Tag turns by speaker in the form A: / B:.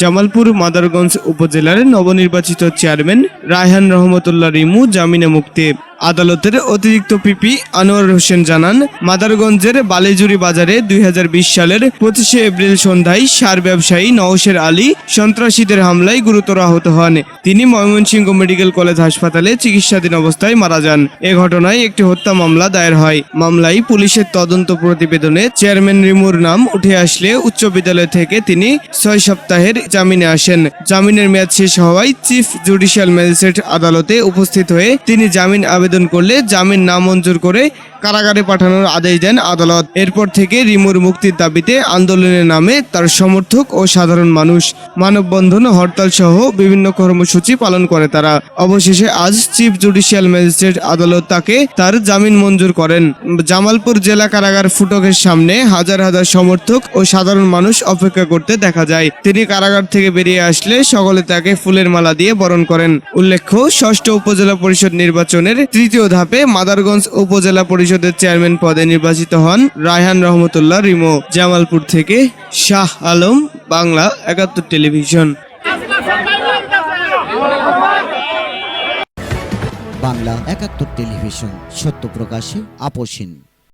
A: জামালপুর মাদারগঞ্জ উপজেলার নবনির্বাচিত চেয়ারম্যান রায়হান রহমতুল্লাহ রিমু জামিনে মুক্তি। আদালতের অতিরিক্ত পিপি আনোয়ার হোসেন জানান, মাদারগঞ্জের বালিজুরি বাজারে দুই হাজার বিশ সালের পঁচিশে এপ্রিল সন্ধ্যায় সার ব্যবসায়ী নওশের আলী সন্ত্রাসীদের হামলায় গুরুতর আহত হন। তিনি ময়মনসিংহ মেডিকেল কলেজ হাসপাতালে চিকিৎসাধীন অবস্থায় মারা যান। এ ঘটনায় একটি হত্যা মামলা দায়ের হয়। মামলায় পুলিশের তদন্ত প্রতিবেদনে চেয়ারম্যান রিমুর নাম উঠে আসলে উচ্চ বিদ্যালয় থেকে তিনি ছয় সপ্তাহের জামিনে আসেন। জামিনের মেয়াদ শেষ হওয়ায় চিফ জুডিশিয়াল ম্যাজিস্ট্রেট আদালতে উপস্থিত হয়ে তিনি জামিন আবেদন করলে জামিন নামঞ্জুর করে কারাগারে পাঠানোর আদেশ দেন আদালত। এরপর থেকে রিমুর মুক্তির দাবিতে আন্দোলনের নামে তার সমর্থক ও সাধারণ মানুষ, মানববন্ধন হরতাল সহ বিভিন্ন কর্মসূচি পালন করে তারা। অবশেষে আজ চিফ জুডিশিয়াল ম্যাজিস্ট্রেট আদালত তাকে তার জামিন মঞ্জুর করেন। জামালপুর জেলা কারাগার ফুটকের সামনে হাজার হাজার সমর্থক ও সাধারণ মানুষ অপেক্ষা করতে দেখা যায়। তিনি কারাগার থেকে বেরিয়ে আসলে সকলে তাকে ফুলের মালা দিয়ে বরণ করেন। উল্লেখ্য, ষষ্ঠ উপজেলা পরিষদ নির্বাচনের তৃতীয় ধাপে মাদারগঞ্জ উপজেলা পরিষদের চেয়ারম্যান পদে নির্বাচিত হন রায়হান রহমতুল্লাহ রিমো, জামালপুর থেকে শাহ আলম, বাংলা একাত্তর টেলিভিশন।
B: বাংলা একাত্তর টেলিভিশন, সত্য প্রকাশে আপোষহীন